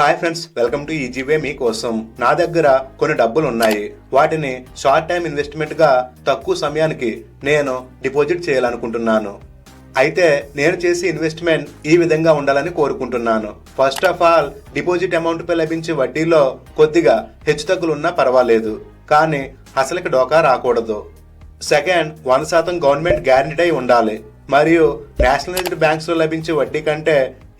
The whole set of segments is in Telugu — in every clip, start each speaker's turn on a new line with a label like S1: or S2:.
S1: Hi friends welcome to easy way మీకోసం నా దగ్గర కొన్ని డబ్బులు ఉన్నాయి వాటిని షార్ట్ టైం ఇన్వెస్ట్మెంట్గా తక్కువ సమయానికి నేను డిపాజిట్ చేయాలనుకుంటున్నాను. అయితే నేను చేసే ఇన్వెస్ట్మెంట్ ఈ విధంగా ఉండాలని కోరుకుంటున్నాను. First of all deposit amount పై లభించే వడ్డీలో కొద్దిగా హెచ్చుతగ్గులు ఉన్నా పర్వాలేదు. కానీ అసలుకి డోకా రాకూడదు. సెకండ్ వంద శాతం గవర్నమెంట్ గ్యారంటీ అయి ఉండాలి. మరియు నేషనలైజ్డ్ బ్యాంక్స్లో లభించే వడ్డీ కంటే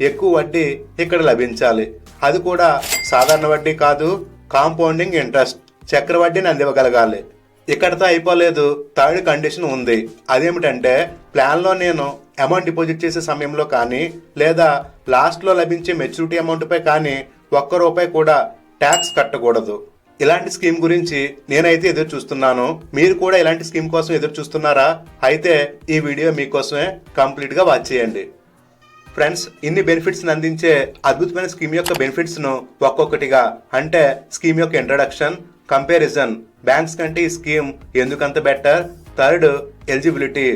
S1: ఎక్కువ వడ్డీ ఇక్కడ లభించాలి. అది కూడా సాధారణ వడ్డీ కాదు కాంపౌండింగ్ ఇంట్రెస్ట్ చక్ర వడ్డీని అందివ్వగలగాలి. ఇక్కడతో అయిపోలేదు థర్డ్ కండిషన్ ఉంది. అదేమిటంటే ప్లాన్లో నేను అమౌంట్ డిపాజిట్ చేసే సమయంలో కానీ లేదా లాస్ట్లో లభించే మెచ్యూరిటీ అమౌంట్పై కానీ ఒక్క రూపాయి కూడా ట్యాక్స్ కట్టకూడదు. ఇలాంటి స్కీమ్ గురించి నేనైతే ఎదురు చూస్తున్నాను. మీరు కూడా ఇలాంటి స్కీమ్ కోసం ఎదురు చూస్తున్నారా? అయితే ఈ వీడియో మీకోసమే కంప్లీట్గా వాచ్ చేయండి. ఫ్రెండ్స్ ఇన్ని బెనిఫిట్స్ అందించే అద్భుతమైన స్కీమ్ యొక్క బెనిఫిట్స్ను ఒక్కొక్కటిగా అంటే స్కీమ్ యొక్క ఇంట్రడక్షన్ కంపారిజన్ బ్యాంక్స్ కంటే ఈ స్కీమ్ ఎందుకంత బెటర్ థర్డ్ ఎలిజిబిలిటీ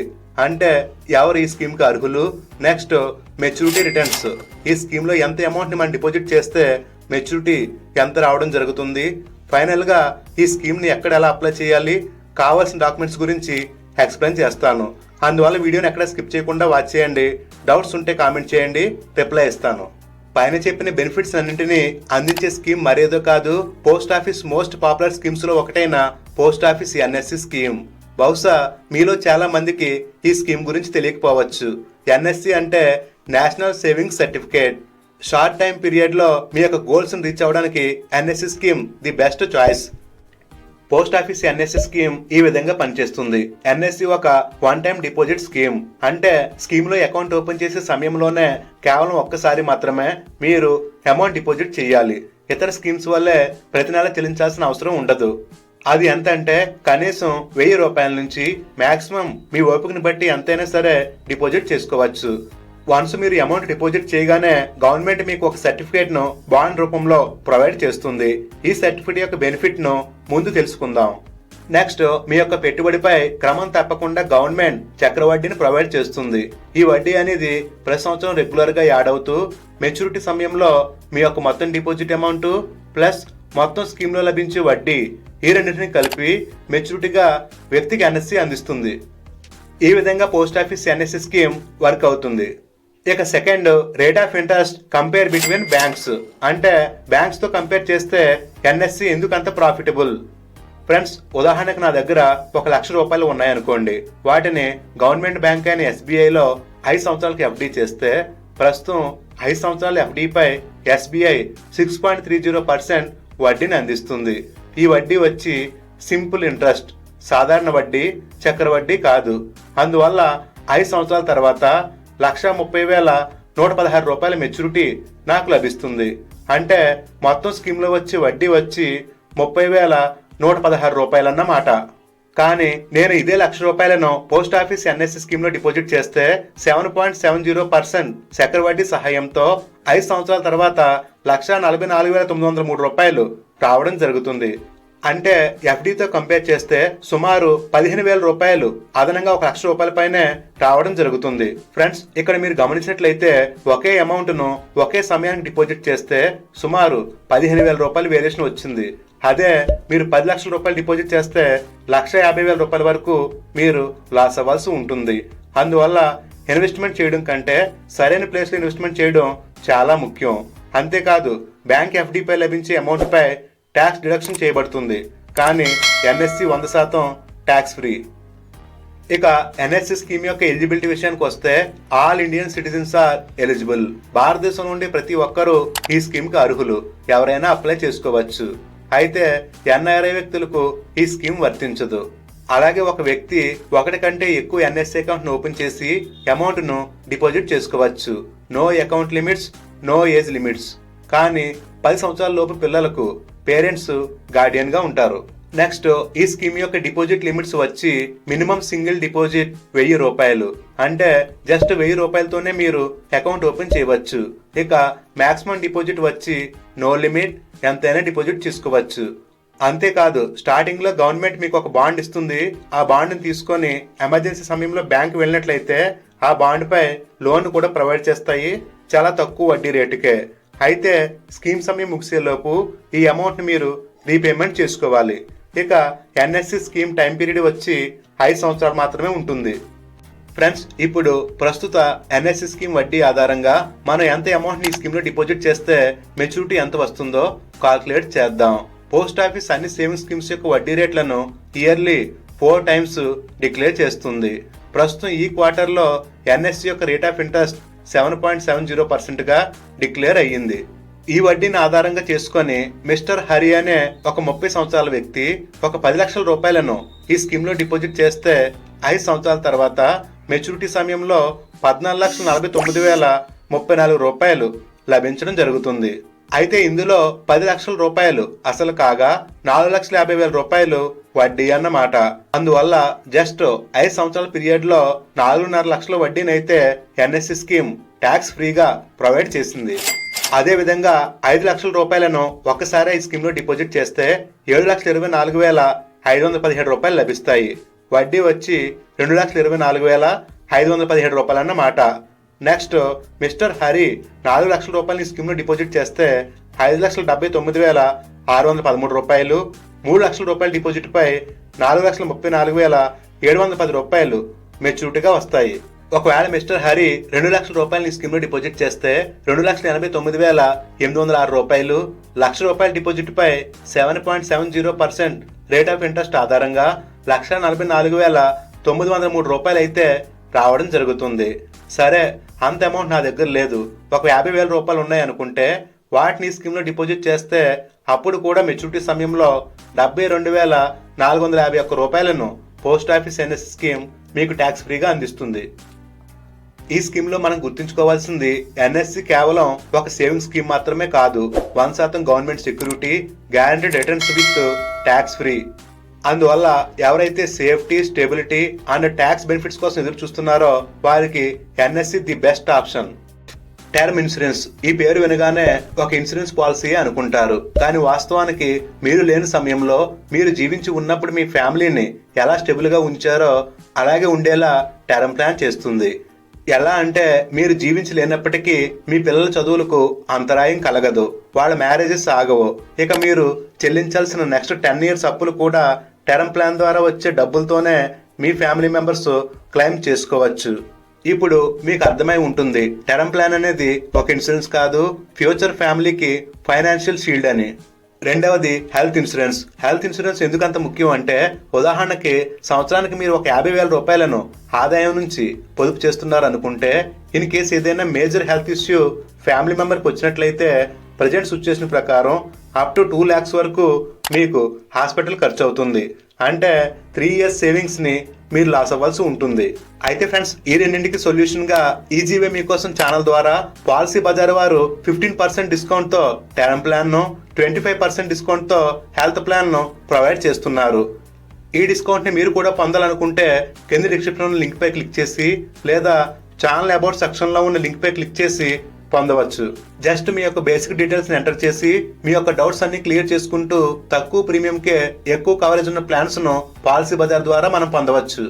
S1: అంటే ఎవరు ఈ స్కీమ్కి అర్హులు? నెక్స్ట్ మెచ్యూరిటీ రిటర్న్స్ ఈ స్కీమ్లో ఎంత అమౌంట్ని మనం డిపాజిట్ చేస్తే మెచ్యూరిటీ ఎంత రావడం జరుగుతుంది? ఫైనల్గా ఈ స్కీమ్ని ఎక్కడ ఎలా అప్లై చేయాలి? కావాల్సిన డాక్యుమెంట్స్ గురించి ఎక్స్ప్లెయిన్ చేస్తాను. అందువల్ల వీడియోని ఎక్కడ స్కిప్ చేయకుండా వాచ్ చేయండి. డౌట్స్ ఉంటే కామెంట్ చేయండి. రిప్లై ఇస్తాను. పైన చెప్పిన బెనిఫిట్స్ అన్నింటినీ అందించే స్కీమ్ మరేదో కాదు. పోస్ట్ ఆఫీస్ మోస్ట్ పాపులర్ స్కీమ్స్లో ఒకటైన పోస్ట్ ఆఫీస్ ఎన్ఎస్సి స్కీమ్ బహుశా మీలో చాలా మందికి ఈ స్కీమ్ గురించి తెలియకపోవచ్చు. ఎన్ఎస్సి అంటే national savings certificate short time పీరియడ్లో మీ యొక్క గోల్స్ని రీచ్ అవ్వడానికి NSC scheme the best choice post office NSC scheme ఈ విధంగా పనిచేస్తుంది. ఎన్ఎస్సి ఒక వన్ టైం డిపాజిట్ స్కీమ్. అంటే స్కీమ్లో అకౌంట్ ఓపెన్ చేసే సమయంలోనే కేవలం ఒక్కసారి మాత్రమే మీరు అమౌంట్ డిపాజిట్ చేయాలి. ఇతర స్కీమ్స్ వల్లే ప్రతి నెల చెల్లించాల్సిన అవసరం ఉండదు. అది ఎంత అంటే కనీసం వెయ్యి రూపాయల నుంచి మాక్సిమం మీ ఓపికని బట్టి ఎంతైనా సరే డిపాజిట్ చేసుకోవచ్చు. వన్స్ మీరు అమౌంట్ డిపాజిట్ చేయగానే గవర్నమెంట్ మీకు ఒక సర్టిఫికేట్ను బాండ్ రూపంలో ప్రొవైడ్ చేస్తుంది. ఈ సర్టిఫికేట్ యొక్క బెనిఫిట్ను ముందు తెలుసుకుందాం. నెక్స్ట్ మీ యొక్క పెట్టుబడిపై క్రమం తప్పకుండా గవర్నమెంట్ చక్రవడ్డీని ప్రొవైడ్ చేస్తుంది. ఈ వడ్డీ అనేది ప్రతి సంవత్సరం రెగ్యులర్గా యాడ్ అవుతూ మెచ్యూరిటీ సమయంలో మీ యొక్క మొత్తం డిపాజిట్ అమౌంట్ ప్లస్ మొత్తం స్కీమ్లో లభించే వడ్డీ ఈ రెండింటిని కలిపి మెచ్యూరిటీగా వ్యక్తికి ఎన్ఎస్సి అందిస్తుంది. ఈ విధంగా post office NSC scheme work అవుతుంది. ఇక second rate of interest compare between banks. అంటే బ్యాంక్స్తో కంపేర్ చేస్తే ఎన్ఎస్సి ఎందుకు అంత ప్రాఫిటబుల్? ఫ్రెండ్స్ ఉదాహరణకు నా దగ్గర ఒక లక్ష రూపాయలు ఉన్నాయనుకోండి. వాటిని గవర్నమెంట్ బ్యాంక్ అయిన ఎస్బీఐలో ఐదు సంవత్సరాలకి ఎఫ్డి చేస్తే ప్రస్తుతం ఐదు సంవత్సరాల ఎఫ్డిపై SBI six point three zero percent వడ్డీని అందిస్తుంది. ఈ వడ్డీ వచ్చి సింపుల్ ఇంట్రెస్ట్ సాధారణ వడ్డీ చక్ర వడ్డీ కాదు. అందువల్ల ఐదు సంవత్సరాల తర్వాత లక్ష ముప్పై వేల నూట పదహారు రూపాయల మెచ్యూరిటీ నాకు లభిస్తుంది. అంటే మొత్తం స్కీమ్లో వచ్చి వడ్డీ వచ్చి ముప్పై వేల నూట పదహారు రూపాయలన్నమాట. కానీ నేను ఇదే లక్ష రూపాయలను పోస్ట్ ఆఫీస్ ఎన్ఎస్సి స్కీమ్లో డిపాజిట్ చేస్తే seven point seven zero percent చక్ర వడ్డీ సహాయంతో ఐదు సంవత్సరాల తర్వాత లక్ష నలభై నాలుగు వేల తొమ్మిది వందల మూడు రూపాయలు రావడం జరుగుతుంది. అంటే ఎఫ్డితో కంపేర్ చేస్తే సుమారు పదిహేను వేల రూపాయలు అదనంగా ఒక లక్ష రూపాయల పైనే రావడం జరుగుతుంది. ఫ్రెండ్స్ ఇక్కడ మీరు గమనించినట్లయితే ఒకే అమౌంట్ను ఒకే సమయానికి డిపాజిట్ చేస్తే సుమారు పదిహేను వేల రూపాయలు వేరియేషన్ వచ్చింది. అదే మీరు పది లక్షల రూపాయలు డిపాజిట్ చేస్తే లక్ష యాభై వేల రూపాయల వరకు మీరు లాస్ అవ్వాల్సి ఉంటుంది. అందువల్ల ఇన్వెస్ట్మెంట్ చేయడం కంటే సరైన ప్లేస్లో ఇన్వెస్ట్మెంట్ చేయడం చాలా ముఖ్యం. అంతేకాదు బ్యాంక్ ఎఫ్డీపై లభించే అమౌంట్పై ట్యాక్స్ డిడక్షన్ చేయబడుతుంది. కానీ ఎన్ఎస్సి వంద శాతం ట్యాక్స్ ఫ్రీ. ఇక ఎన్ఎస్సి స్కీమ్ యొక్క ఎలిజిబిలిటీ విషయానికి వస్తే all Indian citizens are eligible. భారతదేశం నుండి ప్రతి ఒక్కరూ ఈ స్కీమ్కి అర్హులు. ఎవరైనా అప్లై చేసుకోవచ్చు. అయితే ఎన్ఆర్ఐ వ్యక్తులకు ఈ స్కీమ్ వర్తించదు. అలాగే ఒక వ్యక్తి ఒకటి కంటే ఎక్కువ ఎన్ఎస్సి అకౌంట్ను ఓపెన్ చేసి అమౌంట్ను డిపాజిట్ చేసుకోవచ్చు. No account limits no age limits. కానీ పది సంవత్సరాల లోపు పిల్లలకు పేరెంట్స్ గార్డియన్గా ఉంటారు. నెక్స్ట్ ఈ స్కీమ్ యొక్క డిపాజిట్ లిమిట్స్ వచ్చి మినిమం సింగిల్ డిపాజిట్ వెయ్యి రూపాయలు. అంటే జస్ట్ వెయ్యి రూపాయలతోనే మీరు అకౌంట్ ఓపెన్ చేయవచ్చు. ఇక మాక్సిమం డిపాజిట్ వచ్చి నో లిమిట్ ఎంతైనా డిపాజిట్ చేసుకోవచ్చు అంతేకాదు స్టార్టింగ్లో గవర్నమెంట్ మీకు ఒక బాండ్ ఇస్తుంది. ఆ బాండ్ని తీసుకొని ఎమర్జెన్సీ సమయంలో బ్యాంక్ వెళ్ళినట్లయితే ఆ బాండ్ పై లోన్ కూడా ప్రొవైడ్ చేస్తాయి. చాలా తక్కువ వడ్డీ రేటుకే. అయితే స్కీమ్ సమయం ముగిసేలోపు ఈ అమౌంట్ని మీరు రీపేమెంట్ చేసుకోవాలి. ఇక ఎన్ఎస్సి స్కీమ్ టైం పీరియడ్ వచ్చి ఐదు సంవత్సరాలు మాత్రమే ఉంటుంది. ఫ్రెండ్స్ ఇప్పుడు ప్రస్తుత ఎన్ఎస్సి స్కీమ్ వడ్డీ ఆధారంగా మనం ఎంత అమౌంట్ని ఈ స్కీమ్లో డిపాజిట్ చేస్తే మెచ్యూరిటీ ఎంత వస్తుందో కాల్కులేట్ చేద్దాం. పోస్ట్ ఆఫీస్ అన్ని సేవింగ్ స్కీమ్స్ యొక్క వడ్డీ రేట్లను ఇయర్లీ ఫోర్ టైమ్స్ డిక్లేర్ చేస్తుంది. ప్రస్తుతం ఈ క్వార్టర్లో ఎన్ఎస్సి యొక్క rate of interest seven point seven zero పర్సెంట్గా డిక్లేర్ అయ్యింది. ఈ వడ్డీని ఆధారంగా చేసుకొని మిస్టర్ హరి అనే ఒక ముప్పై సంవత్సరాల వ్యక్తి ఒక పది లక్షల రూపాయలను ఈ స్కీమ్లో డిపాజిట్ చేస్తే ఐదు సంవత్సరాల తర్వాత మెచ్యూరిటీ సమయంలో పద్నాలుగు లక్షల నలభై తొమ్మిది వేల ముప్పై నాలుగు రూపాయలు లభించడం జరుగుతుంది. అయితే ఇందులో పది లక్షల రూపాయలు అసలు కాగా నాలుగు లక్షల యాభై వేల రూపాయలు వడ్డీ అన్నమాట. అందువల్ల జస్ట్ ఐదు సంవత్సరాల పీరియడ్లో నాలుగున్నర లక్షల వడ్డీనైతే ఎన్ఎస్సి స్కీమ్ ట్యాక్స్ ఫ్రీగా ప్రొవైడ్ చేసింది. అదే విధంగా ఐదు లక్షల రూపాయలను ఒక్కసారి ఈ స్కీమ్లో డిపాజిట్ చేస్తే ఏడు లక్షల ఇరవై నాలుగు వేల ఐదు వందల పదిహేడు రూపాయలు లభిస్తాయి. వడ్డీ వచ్చి రెండు లక్షల ఇరవై నాలుగు వేల ఐదు వందల పదిహేడు రూపాయలు అన్నమాట. నెక్స్ట్ మిస్టర్ హరి నాలుగు లక్షల రూపాయలు ఈ స్కీమ్లో డిపాజిట్ చేస్తే ఐదు లక్షల డెబ్బై తొమ్మిది వేల ఆరు వందల పదమూడు రూపాయలు మూడు లక్షల రూపాయల డిపాజిట్పై నాలుగు లక్షల ముప్పై నాలుగు వేల ఏడు వందల పది రూపాయలు మెచ్యూరిటీగా వస్తాయి. ఒకవేళ మిస్టర్ హరి రెండు లక్షల రూపాయలు ఈ స్కీమ్లో డిపాజిట్ చేస్తే రెండు లక్షల ఎనభై తొమ్మిది వేల ఎనిమిది వందల ఆరు రూపాయలు లక్ష రూపాయల డిపాజిట్పై seven point seven zero percent rate of interest ఆధారంగా లక్ష నలభై నాలుగు వేల తొమ్మిది వందల మూడు రూపాయలు అయితే రావడం జరుగుతుంది. సరే అంత అమౌంట్ నా దగ్గర లేదు. ఒక యాభై వేల రూపాయలు ఉన్నాయి అనుకుంటే వాటిని స్కీమ్లో డిపాజిట్ చేస్తే అప్పుడు కూడా మెచ్యూరిటీ సమయంలో డెబ్బై రెండు వేల నాలుగు వందల యాభై ఒక్క రూపాయలను పోస్ట్ ఆఫీస్ ఎన్ఎస్ స్కీమ్ మీకు ట్యాక్స్ ఫ్రీగా అందిస్తుంది. ఈ స్కీమ్లో మనం గుర్తుంచుకోవాల్సింది ఎన్ఎస్సి కేవలం ఒక సేవింగ్ స్కీమ్ మాత్రమే కాదు వన్ శాతం government security guaranteed returns with tax free అందువల్ల ఎవరైతే safety stability and tax benefits కోసం ఎదురు చూస్తున్నారో వారికి NSC the best option. Term insurance. ఈ పేరు వినగానే ఒక ఇన్సూరెన్స్ పాలసీ అనుకుంటారు. కానీ వాస్తవానికి మీరు లేని సమయంలో మీరు జీవించి ఉన్నప్పుడు మీ ఫ్యామిలీని ఎలా స్టెబుల్గా ఉంచారో అలాగే ఉండేలా టర్మ్ ప్లాన్ చేస్తుంది. ఎలా అంటే మీరు జీవించి లేనప్పటికీ మీ పిల్లల చదువులకు అంతరాయం కలగదు. వాళ్ళ మ్యారేజెస్ ఆగవు. ఇక మీరు చెల్లించాల్సిన నెక్స్ట్ టెన్ ఇయర్స్ అప్పులు కూడా టర్మ్ ప్లాన్ ద్వారా వచ్చే డబ్బులతోనే మీ ఫ్యామిలీ మెంబర్స్ క్లెయిమ్ చేసుకోవచ్చు. ఇప్పుడు మీకు అర్థమై ఉంటుంది టర్మ్ ప్లాన్ అనేది ఒక ఇన్సూరెన్స్ కాదు ఫ్యూచర్ ఫ్యామిలీకి ఫైనాన్షియల్ షీల్డ్ అని. రెండవది హెల్త్ ఇన్సూరెన్స్. హెల్త్ ఇన్సూరెన్స్ ఎందుకంత ముఖ్యం అంటే ఉదాహరణకి సంవత్సరానికి మీరు ఒక యాభై వేల రూపాయలను ఆదాయం నుంచి పొదుపు చేస్తున్నారు అనుకుంటే ఇన్ కేసు ఏదైనా మేజర్ హెల్త్ ఇష్యూ ఫ్యామిలీ మెంబర్కి వచ్చినట్లయితే ప్రజెంట్ సిచ్యువేషన్ ప్రకారం అప్ టు టూ ల్యాక్స్ వరకు మీకు హాస్పిటల్ ఖర్చు అవుతుంది అంటే త్రీ ఇయర్స్ సేవింగ్స్ని మీరు లాస్ అవ్వాల్సి ఉంటుంది. అయితే ఫ్రెండ్స్ ఈ రెండింటికి సొల్యూషన్గా ఈజీవే మీకోసం ఛానల్ ద్వారా పాలసీ బజార్ వారు ఫిఫ్టీన్ పర్సెంట్ డిస్కౌంట్తో టర్మ్ ప్లాన్ను ట్వంటీ ఫైవ్ పర్సెంట్ డిస్కౌంట్తో హెల్త్ ప్లాన్ను ప్రొవైడ్ చేస్తున్నారు. ఈ డిస్కౌంట్ని మీరు కూడా పొందాలనుకుంటే కింద డిస్క్రిప్షన్ లింక్పై క్లిక్ చేసి లేదా ఛానల్ అబౌట్ సెక్షన్లో ఉన్న లింక్పై క్లిక్ చేసి పొందవచ్చు. జస్ట్ మీ యొక్క బేసిక్ డీటెయిల్స్ ఎంటర్ చేసి మీ యొక్క డౌట్స్ అన్ని క్లియర్ చేసుకుంటూ తక్కువ ప్రీమియం కే ఎక్కువ కవరేజ్ ఉన్న ప్లాన్స్ను పాలసీ బజార్ ద్వారా మనం పొందవచ్చు.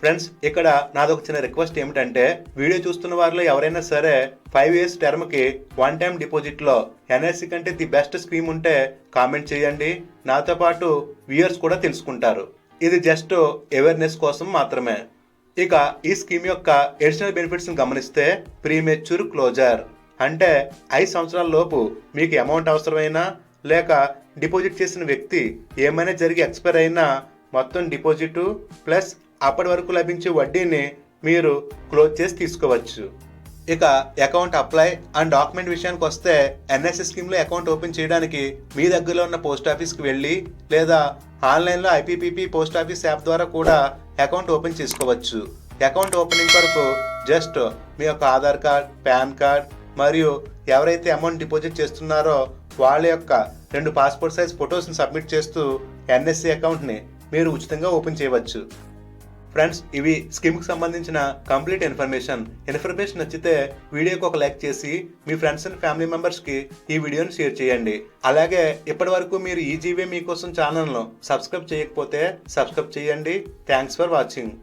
S1: ఫ్రెండ్స్ ఇక్కడ నాదొక చిన్న రిక్వెస్ట్ ఏమిటంటే వీడియో చూస్తున్న వారిలో ఎవరైనా సరే ఫైవ్ ఇయర్స్ టర్మ్కి వన్ టైం డిపాజిట్లో ఎన్ఎస్సి కంటే ది బెస్ట్ స్కీమ్ ఉంటే కామెంట్ చేయండి. నాతో పాటు వ్యూయర్స్ కూడా తెలుసుకుంటారు. ఇది జస్ట్ అవేర్నెస్ కోసం మాత్రమే. ఇక ఈ స్కీమ్ యొక్క ఎడిషనల్ బెనిఫిట్స్ గమనిస్తే ప్రీమెచ్యూర్ క్లోజర్. అంటే ఐదు సంవత్సరాల లోపు మీకు అమౌంట్ అవసరమైనా లేక డిపాజిట్ చేసిన వ్యక్తి ఏమైనా జరిగి ఎక్స్పైర్ అయినా మొత్తం డిపాజిట్ ప్లస్ అప్పటి వరకు లభించే వడ్డీని మీరు క్లోజ్ చేసి తీసుకోవచ్చు. ఇక అకౌంట్ అప్లై అండ్ డాక్యుమెంట్ విషయానికి వస్తే ఎన్ఎస్ఎస్ స్కీమ్లో అకౌంట్ ఓపెన్ చేయడానికి మీ దగ్గరలో ఉన్న పోస్ట్ ఆఫీస్కి వెళ్ళి లేదా ఆన్లైన్లో ఐపీపీపీ పోస్ట్ ఆఫీస్ యాప్ ద్వారా కూడా అకౌంట్ ఓపెన్ చేసుకోవచ్చు. అకౌంట్ ఓపెనింగ్ కొరకు జస్ట్ మీ యొక్క ఆధార్ కార్డ్ పాన్ కార్డ్ మరియు ఎవరైతే అమౌంట్ డిపాజిట్ చేస్తున్నారో వాళ్ళ యొక్క రెండు పాస్పోర్ట్ సైజ్ ఫొటోస్ని సబ్మిట్ చేస్తూ ఎన్ఎస్సి అకౌంట్ని మీరు ఉచితంగా ఓపెన్ చేయవచ్చు. ఫ్రెండ్స్ ఇవి స్కీమ్కి సంబంధించిన కంప్లీట్ ఇన్ఫర్మేషన్ ఇన్ఫర్మేషన్ నచ్చితే వీడియోకి ఒక లైక్ చేసి మీ ఫ్రెండ్స్ అండ్ ఫ్యామిలీ మెంబర్స్కి ఈ వీడియోని షేర్ చేయండి. అలాగే ఇప్పటి వరకు మీరు ఈ జీవే మీకోసం ఛానల్ను సబ్స్క్రైబ్ చేయకపోతే సబ్స్క్రైబ్ చేయండి. Thanks for watching